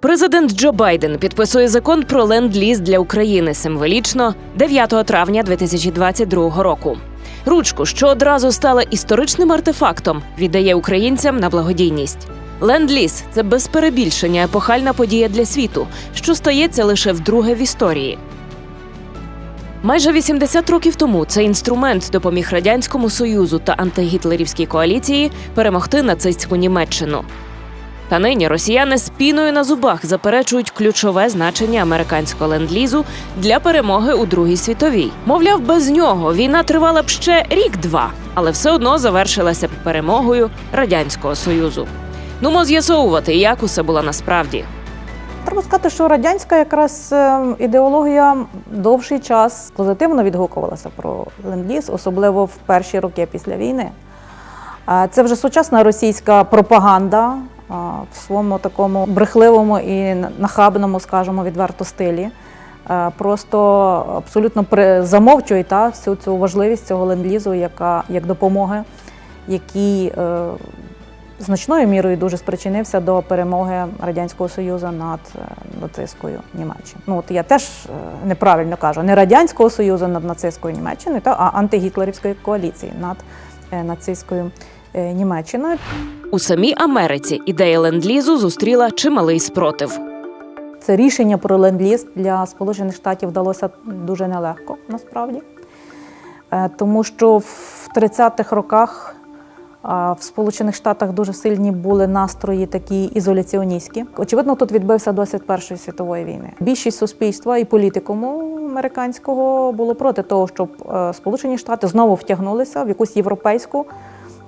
Президент Джо Байден підписує закон про ленд-ліз для України символічно 9 травня 2022 року. Ручку, що одразу стала історичним артефактом, віддає українцям на благодійність. Ленд-ліз – це без перебільшення епохальна подія для світу, що стається лише вдруге в історії. Майже 80 років тому цей інструмент допоміг радянському союзу та антигітлерівській коаліції перемогти нацистську Німеччину. Та нині росіяни з піною на зубах заперечують ключове значення американського ленд-лізу для перемоги у Другій світовій. Мовляв, без нього війна тривала б ще рік-два, але все одно завершилася б перемогою радянського союзу. Нумо з'ясовувати, як усе було насправді. Треба сказати, що радянська якраз е, ідеологія довший час позитивно відгукувалася про ленд-ліз, особливо в перші роки після війни. Це вже сучасна російська пропаганда в своєму такому брехливому і нахабному, скажімо, відверто стилі. Е, Просто абсолютно замовчує та, всю цю важливість цього ленд-лізу, яка як допомоги, який е, значною мірою дуже спричинився до перемоги Радянського Союзу над е, нацистською Німеччиною. Ну, от я теж е, неправильно кажу, не Радянського Союзу над нацистською Німеччиною, та, а антигітлерівської коаліції над нацистською Німеччиною. У самій Америці ідея ленд-лізу зустріла чималий спротив. Це рішення про ленд-ліз для Сполучених Штатів вдалося дуже нелегко насправді. Е, Тому що в 30-х роках а, в Сполучених Штатах дуже сильні були настрої такі ізоляціоністські. Очевидно, тут відбився досвід Першої світової війни. Більшість суспільства і політикуму американського було проти того, щоб е, Сполучені Штати знову втягнулися в якусь європейську,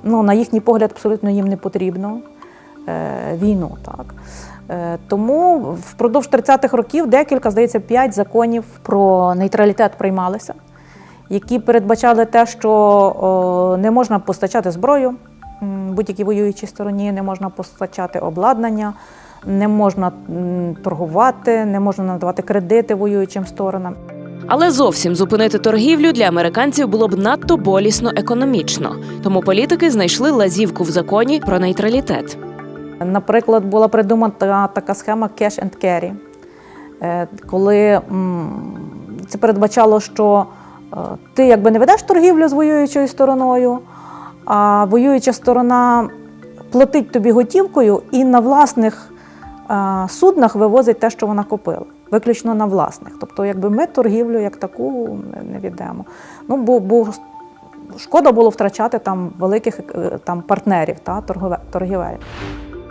ну, на їхній погляд, абсолютно їм не потрібну е, війну. Так. Е, Тому впродовж 30-х років декілька, здається, п'ять законів про нейтралітет приймалися, які передбачали те, що не можна постачати зброю будь-якій воюючій стороні, не можна постачати обладнання, не можна торгувати, не можна надавати кредити воюючим сторонам. Але зовсім зупинити торгівлю для американців було б надто болісно економічно. Тому політики знайшли лазівку в законі про нейтралітет. Наприклад, була придумана така схема cash and carry, е, коли це передбачало, що е, ти якби не ведеш торгівлю з воюючою стороною, а воююча сторона платить тобі готівкою і на власних е, суднах вивозить те, що вона купила. Виключно на власних. Тобто, якби ми торгівлю як таку не- відемо. Ну, бо, бо шкода було втрачати там великих е, там, партнерів та, торгове- торгівель.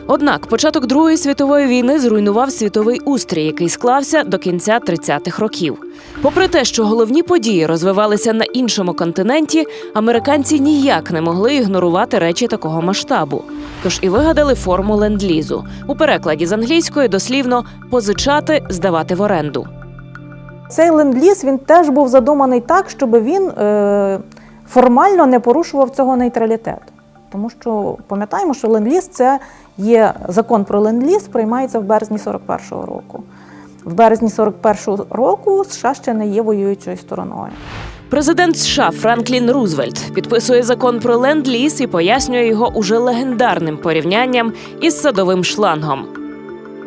Однак початок Другої світової війни зруйнував світовий устрій, який склався до кінця 30-х років. Попри те, що головні події розвивалися на іншому континенті, американці ніяк не могли ігнорувати речі такого масштабу. Тож і вигадали форму ленд-лізу у перекладі з англійської дослівно позичати, здавати в оренду. Цей ленд-ліз він теж був задуманий так, щоб він е, формально не порушував цього нейтралітету. Тому що пам'ятаємо, що ленд-ліз це є закон про ленд-ліз, приймається в березні 41-го року. В березні 41-го року США ще не є воюючою стороною. Президент США Франклін Рузвельт підписує закон про ленд-ліз і пояснює його уже легендарним порівнянням із садовим шлангом.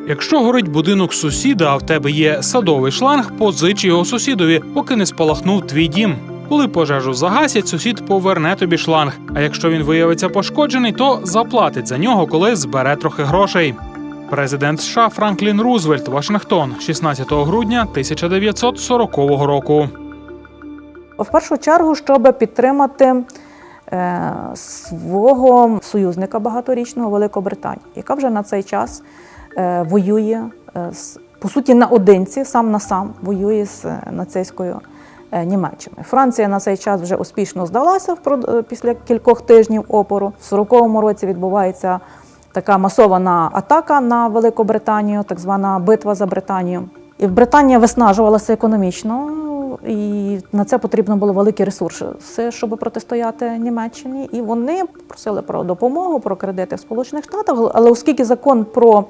Якщо горить будинок сусіда, а в тебе є садовий шланг, позич його сусідові, поки не спалахнув твій дім. Коли пожежу загасять, сусід поверне тобі шланг. А якщо він виявиться пошкоджений, то заплатить за нього, коли збере трохи грошей. Президент США Франклін Рузвельт, Вашингтон, 16 грудня 1940 року. В першу чергу, щоб підтримати е, свого союзника багаторічного Великобританію, яка вже на цей час е, воює е, по суті наодинці, сам на сам воює з е, нацистською е, Німеччиною. Франція на цей час вже успішно здалася е, після кількох тижнів опору. В 40-му році відбувається така масована атака на Великобританію, так звана битва за Британію. І Британія виснажувалася економічно, і на це потрібно було великі ресурси, щоб протистояти Німеччині. І вони просили про допомогу, про кредити в Сполучених Штатах. Але оскільки закон про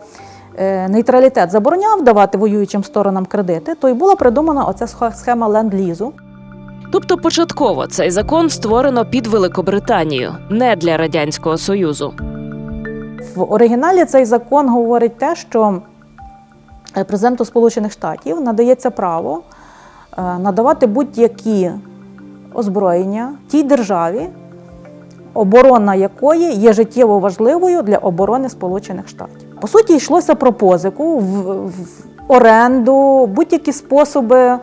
нейтралітет забороняв давати воюючим сторонам кредити, то й була придумана оця схема ленд-лізу. Тобто, початково цей закон створено під Великобританію, не для радянського союзу. В оригіналі цей закон говорить те, що е, президенту Сполучених Штатів надається право е, надавати будь-які озброєння тій державі, оборона якої є життєво важливою для оборони Сполучених Штатів. По суті, йшлося про позику, в, в оренду, будь-які способи е,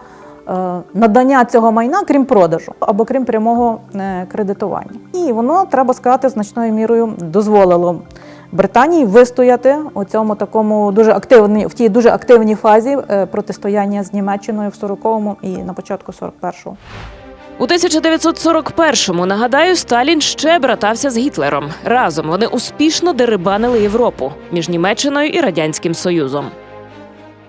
надання цього майна, крім продажу або крім прямого е, кредитування. І воно, треба сказати, значною мірою дозволило Британії вистояти у цьому такому дуже активній, в тій дуже активній фазі е, протистояння з Німеччиною в 40-му і на початку 41-го. У 1941-му, нагадаю, Сталін ще братався з Гітлером. Разом вони успішно дерибанили Європу між Німеччиною і Радянським Союзом.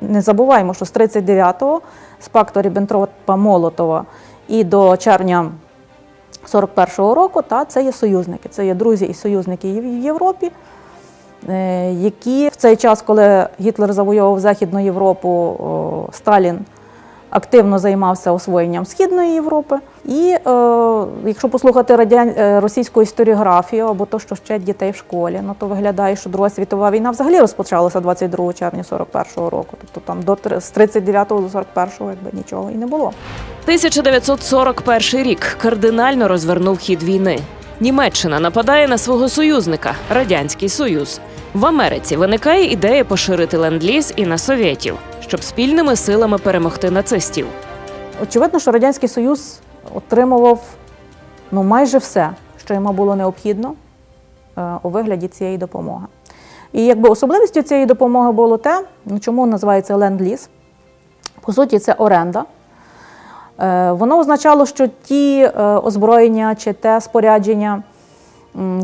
Не забуваємо, що з 39-го, з пакту Ріббентропа-Молотова і до червня 41-го року, та, це є союзники. Це є друзі і союзники в Європі, е, які в цей час, коли Гітлер завойовував Західну Європу, Сталін активно займався освоєнням Східної Європи. І е, якщо послухати радян... е, російську історіографію або то, що вчать дітей в школі, ну то виглядає, що Друга світова війна взагалі розпочалася 22 червня 41-го року. Тобто там до з 39-го до 41-го якби нічого і не було. 1941 рік кардинально розвернув хід війни. Німеччина нападає на свого союзника Радянський Союз. В Америці виникає ідея поширити ленд-ліз і на совєтів, щоб спільними силами перемогти нацистів. Очевидно, що Радянський Союз отримував ну, майже все, що йому було необхідно е, у вигляді цієї допомоги. І якби особливістю цієї допомоги було те, ну, чому називається ленд-ліз. По суті, це оренда. Е, Воно означало, що ті е, озброєння чи те спорядження,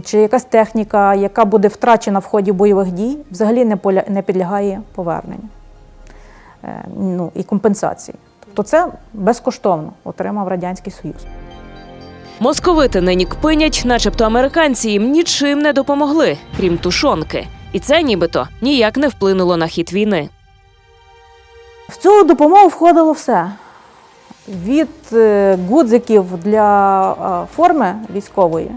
чи якась техніка, яка буде втрачена в ході бойових дій, взагалі не підлягає поверненню ну, і компенсації. Тобто це безкоштовно отримав Радянський Союз. Московити нині кпинять, начебто американці їм нічим не допомогли, крім тушонки. І це нібито ніяк не вплинуло на хід війни. В цю допомогу входило все. Від е, гудзиків для е, форми військової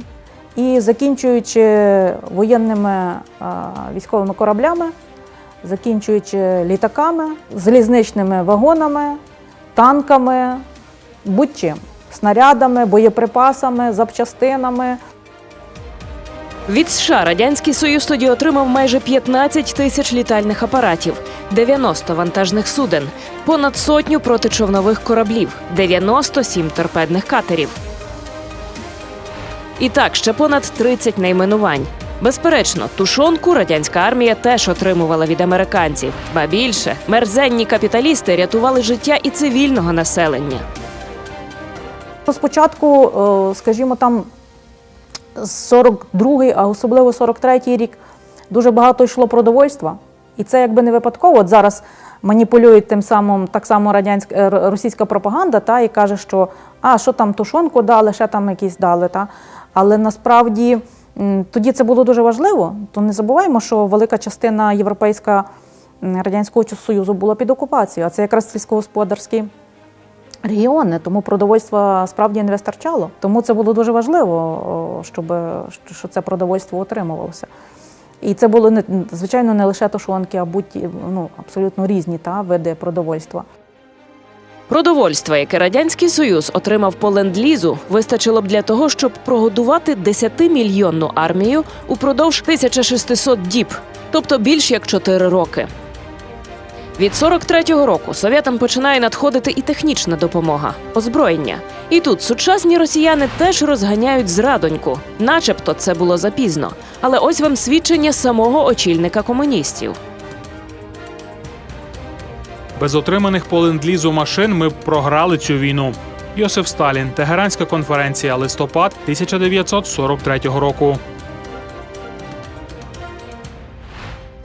і закінчуючи воєнними е, військовими кораблями, закінчуючи літаками, залізничними вагонами, танками, будь-чим, снарядами, боєприпасами, запчастинами. Від США радянський союз тоді отримав майже 15 тисяч літальних апаратів, 90 вантажних суден, понад сотню протичовнових кораблів, 97 торпедних катерів. І так, ще понад 30 найменувань. Безперечно, тушонку радянська армія теж отримувала від американців. Ба більше мерзенні капіталісти рятували життя і цивільного населення. Спочатку, е, скажімо, там 42-й, а особливо 43-й рік, дуже багато йшло продовольства. І це якби не випадково. От зараз маніпулюють тим самим так само радянська е, російська пропаганда, та і каже, що а що там тушонку дали, ще там якісь дали. Та. Але насправді тоді це було дуже важливо. То не забуваємо, що велика частина європейська радянського Союзу була під окупацією, а це якраз сільськогосподарські регіони, тому продовольства справді не вистачало. Тому це було дуже важливо, щоб що це продовольство отримувалося. І це було звичайно не лише тушонки, а будь ну абсолютно різні та види продовольства. Продовольства, яке радянський союз отримав по ленд-лізу, вистачило б для того, щоб прогодувати 10-мільйонну армію упродовж 1600 діб, тобто більш як 4 роки. Від 43-го року совєтам починає надходити і технічна допомога, озброєння. І тут сучасні росіяни теж розганяють зрадоньку, начебто це було запізно. Але ось вам свідчення самого очільника комуністів. Без отриманих по ленд-лізу машин ми б програли цю війну. Йосиф Сталін, Тегеранська конференція, листопад 1943 року.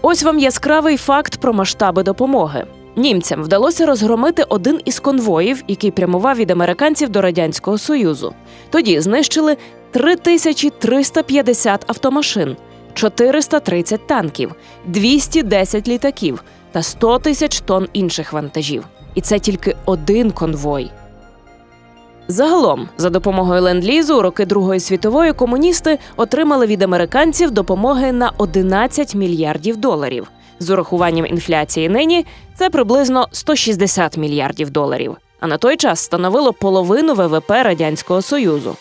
Ось вам яскравий факт про масштаби допомоги. Німцям вдалося розгромити один із конвоїв, який прямував від американців до радянського союзу. Тоді знищили 3350 автомашин, 430 танків, 210 літаків та 100 тисяч тонн інших вантажів. І це тільки один конвой. Загалом, за допомогою ленд-лізу, у роки Другої світової комуністи отримали від американців допомоги на 11 мільярдів доларів. З урахуванням інфляції нині це приблизно 160 мільярдів доларів. А на той час становило половину ВВП Радянського Союзу.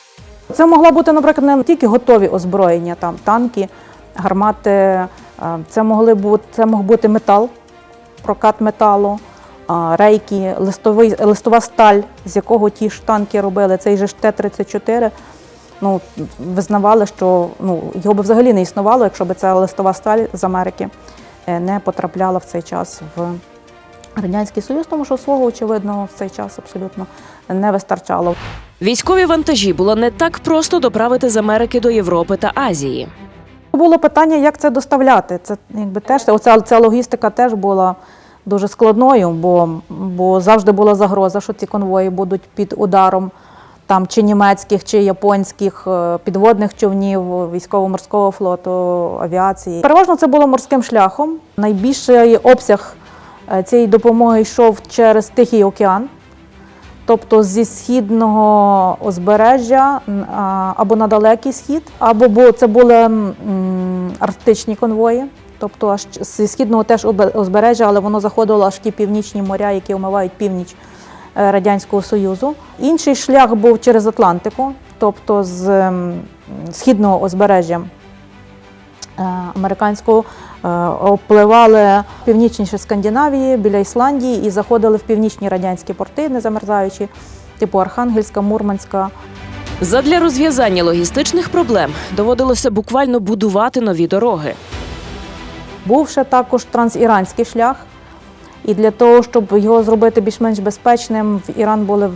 Це могла бути, наприклад, не тільки готові озброєння, там танки, гармати. Це могли бути це мог бути метал, прокат металу, рейки, листовий, листова сталь, з якого ті ж танки робили. Цей же ж Т-34. Ну, визнавали, що ну, його би взагалі не існувало, якщо б ця листова сталь з Америки е, не потрапляла в цей час в Радянський Союз, тому що свого, очевидно, в цей час абсолютно не вистачало. Військові вантажі було не так просто доправити з Америки до Європи та Азії. Було питання, як це доставляти. Це якби теж оця, ця логістика теж була дуже складною, бо, бо завжди була загроза, що ці конвої будуть під ударом там чи німецьких, чи японських е, підводних човнів, військово-морського флоту, авіації. Переважно це було морським шляхом. Найбільший обсяг е, цієї допомоги йшов через Тихий океан. Тобто зі східного узбережжя або на далекий схід, або це були арктичні конвої, тобто аж зі східного теж узбережжя, але воно заходило аж в ті північні моря, які омивають північ е, Радянського Союзу. Інший шлях був через Атлантику, тобто з східного узбережжя е, американського е, обпливали північніше Скандинавії біля Ісландії і заходили в північні радянські порти, не замерзаючі, типу Архангельська, Мурманська. Задля розв'язання логістичних проблем доводилося буквально будувати нові дороги. Був ще також трансіранський шлях. І для того, щоб його зробити більш-менш безпечним, в Іран були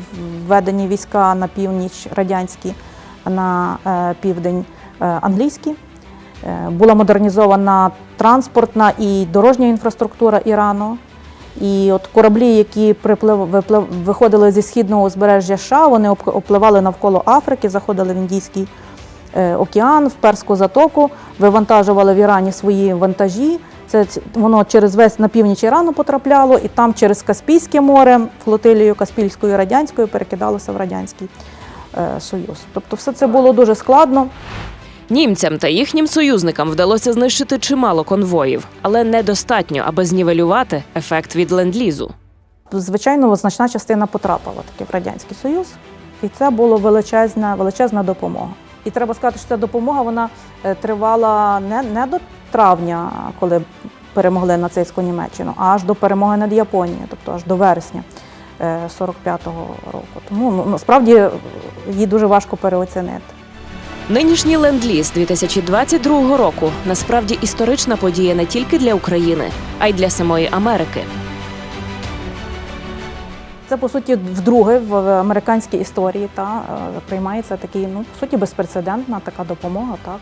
введені війська на північ радянські, на е, південь е, англійські. Е, була модернізована транспортна і дорожня інфраструктура Ірану. І от кораблі, які приплив, виплив, виходили зі східного узбережжя США, вони об- обпливали навколо Африки, заходили в Індійський е, океан, в Перську затоку, вивантажували в Ірані свої вантажі. Це воно через весь на північ Ірану потрапляло, і там через Каспійське море флотилією Каспійською радянською перекидалося в Радянський е, Союз. Тобто все це було дуже складно. Німцям та їхнім союзникам вдалося знищити чимало конвоїв, але недостатньо, аби знівелювати ефект від ленд-лізу. Звичайно, значна частина потрапила таки в Радянський Союз, і це була величезна, величезна допомога. І треба сказати, що ця допомога вона е, тривала не, не до травня, коли перемогли нацистську Німеччину, а аж до перемоги над Японією, тобто аж до вересня е, 45-го року. Тому ну, насправді е, її дуже важко переоцінити. Нинішній ленд-ліз 2022 року насправді історична подія не тільки для України, а й для самої Америки. Це по суті вдруге в американській історії та е, приймається такий, ну по суті, безпрецедентна така допомога, так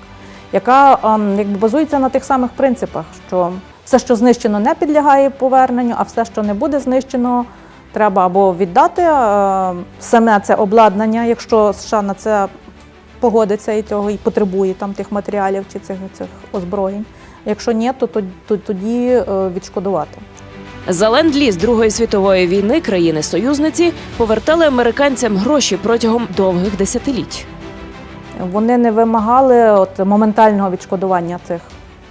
яка ем, якби базується на тих самих принципах, що все, що знищено, не підлягає поверненню, а все, що не буде знищено, треба або віддати е, саме це обладнання, якщо США на це погодиться і цього і потребує там тих матеріалів чи цих, цих озброєнь. Якщо ні, то тоді, то тоді е, відшкодувати. За ленд-ліз Другої світової війни країни-союзниці повертали американцям гроші протягом довгих десятиліть. Вони не вимагали от моментального відшкодування цих,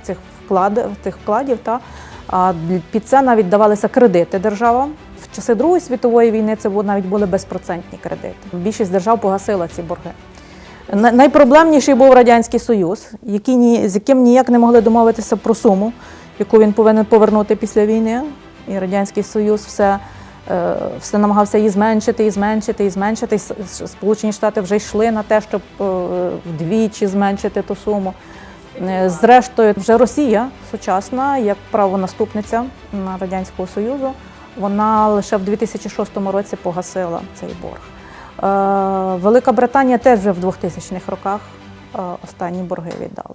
цих, вклад, цих вкладів. Та, а під це навіть давалися кредити державам. В часи Другої світової війни це навіть були безпроцентні кредити. Більшість держав погасила ці борги. На- Найпроблемніший був Радянський Союз, який ні, з яким ніяк не могли домовитися про суму, яку він повинен повернути після війни. І Радянський Союз все, е, все намагався її зменшити, і зменшити, і зменшити. Сполучені Штати вже йшли на те, щоб е, вдвічі зменшити ту суму. Е, Зрештою, вже Росія сучасна, як правонаступниця Радянського Союзу, вона лише в 2006 році погасила цей борг. Е, Велика Британія теж вже в 2000-х роках е, останні борги віддала.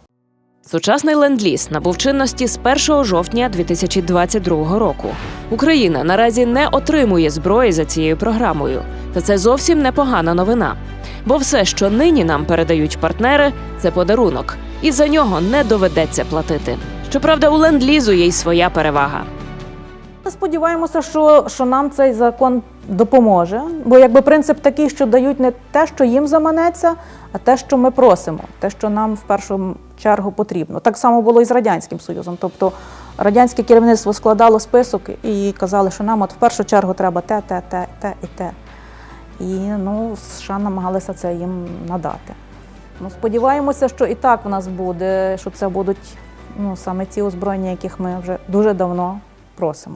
Сучасний ленд-ліз набув чинності з 1 жовтня 2022 року. Україна наразі не отримує зброї за цією програмою, та це зовсім непогана новина. Бо все, що нині нам передають партнери, це подарунок, і за нього не доведеться платити. Щоправда, у ленд-лізу є й своя перевага. Сподіваємося, що, що нам цей закон допоможе. Бо якби принцип такий, що дають не те, що їм заманеться, а те, що ми просимо, те, що нам в першу чергу потрібно. Так само було і з Радянським Союзом. Тобто радянське керівництво складало список і казали, що нам от в першу чергу треба те, те, те, те і те. І ну, США намагалися це їм надати. Ну, сподіваємося, що і так в нас буде, що це будуть ну, саме ті озброєння, яких ми вже дуже давно просимо.